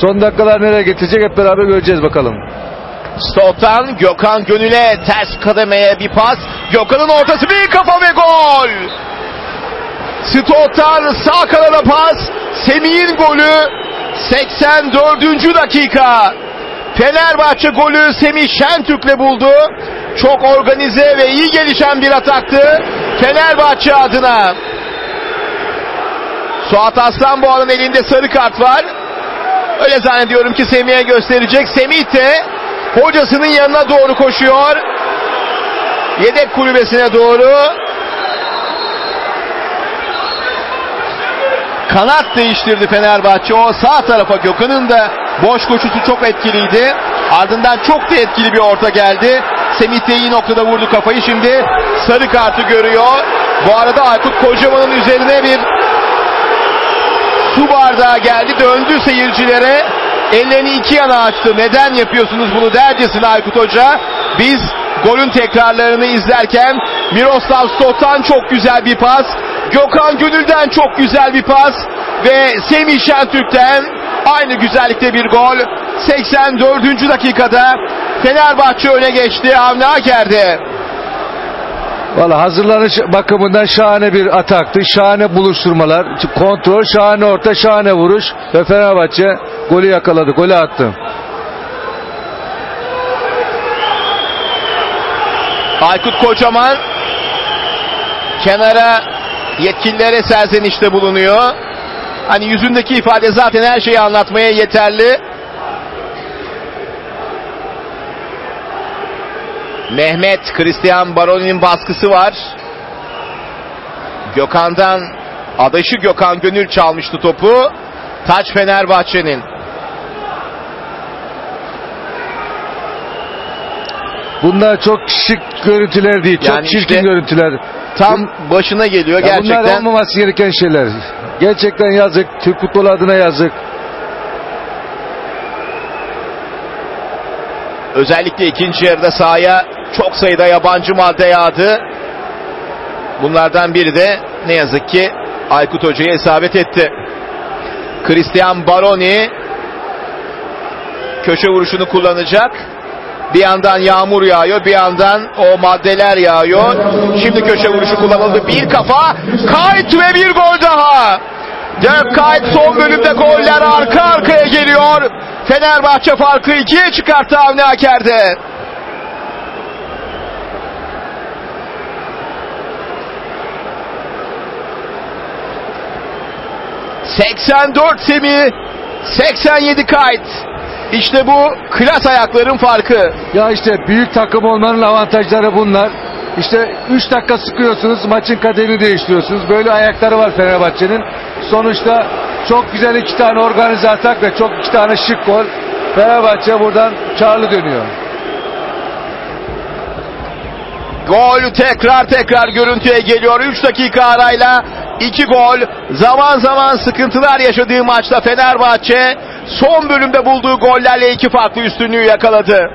Son dakikalar nereye getirecek hep beraber göreceğiz bakalım. Stock'tan Gökhan Gönül'e ters kademeye bir pas. Gökhan'ın ortası bir kafa ve gol. Stock'tan sağ kanada pas. Semih'in golü 84. dakika. Fenerbahçe golü Semih Şentürk'le buldu. Çok organize ve iyi gelişen bir ataktı. Fenerbahçe adına. Suat Aslanboğa'nın elinde sarı kart var. Öyle zannediyorum ki Semih'e gösterecek. Semih de hocasının yanına doğru koşuyor. Yedek kulübesine doğru. Kanat değiştirdi Fenerbahçe. O sağ tarafa Gökhan'ın da boş koşusu çok etkiliydi. Ardından çok da etkili bir orta geldi. Semih de iyi noktada vurdu kafayı. Şimdi sarı kartı görüyor. Bu arada Aykut Kocaman'ın üzerine bir su bardağı geldi. Döndü seyircilere. Ellerini iki yana açtı. Neden yapıyorsunuz bunu dercesine Aykut Hoca. Biz golün tekrarlarını izlerken Miroslav Stok'tan çok güzel bir pas. Gökhan Gönül'den çok güzel bir pas. Ve Semih Şentürk'ten aynı güzellikte bir gol. 84. dakikada Fenerbahçe öne geçti Avni Aker'de. Valla hazırlanış bakımından şahane bir ataktı. Şahane buluşturmalar. Kontrol, şahane orta, şahane vuruş. Ve Fenerbahçe golü yakaladı. Golü attı. Aykut Kocaman kenara yetkililere serzenişte bulunuyor. Hani yüzündeki ifade zaten her şeyi anlatmaya yeterli. Mehmet Christian Baroni'nin baskısı var. Gökhan'dan adaşı Gökhan Gönül çalmıştı topu. Taç Fenerbahçe'nin. Bunlar çok şık görüntüler değil. Çok Yani çirkin işte görüntüler. Tam başına geliyor Ya Bunlar gerçekten. olmaması gereken şeyler. Gerçekten yazık. Türk futbolu adına yazık. Özellikle ikinci yarıda sahaya çok sayıda yabancı madde yağdı. Bunlardan biri de ne yazık ki Aykut Hoca'ya isabet etti. Christian Baroni köşe vuruşunu kullanacak. Bir yandan yağmur yağıyor, bir yandan o maddeler yağıyor. Şimdi köşe vuruşu kullanıldı. Bir kafa, kayıt ve bir gol daha. Dirk Kuyt son bölümde goller arka arkaya geliyor. Fenerbahçe farkı ikiye çıkarttı Avni Aker'de. ...84 Semi... ...87 Kayt... İşte bu klas ayakların farkı. Ya işte büyük takım olmanın avantajları bunlar. İşte 3 dakika sıkıyorsunuz maçın kaderini değiştiriyorsunuz. Böyle ayakları var Fenerbahçe'nin. Sonuçta çok güzel iki tane organize atak ve çok iki tane şık gol. Fenerbahçe buradan karlı dönüyor. Gol tekrar tekrar görüntüye geliyor. 3 dakika arayla 2 gol. Zaman zaman sıkıntılar yaşadığı maçta Fenerbahçe son bölümde bulduğu gollerle iki farklı üstünlüğü yakaladı.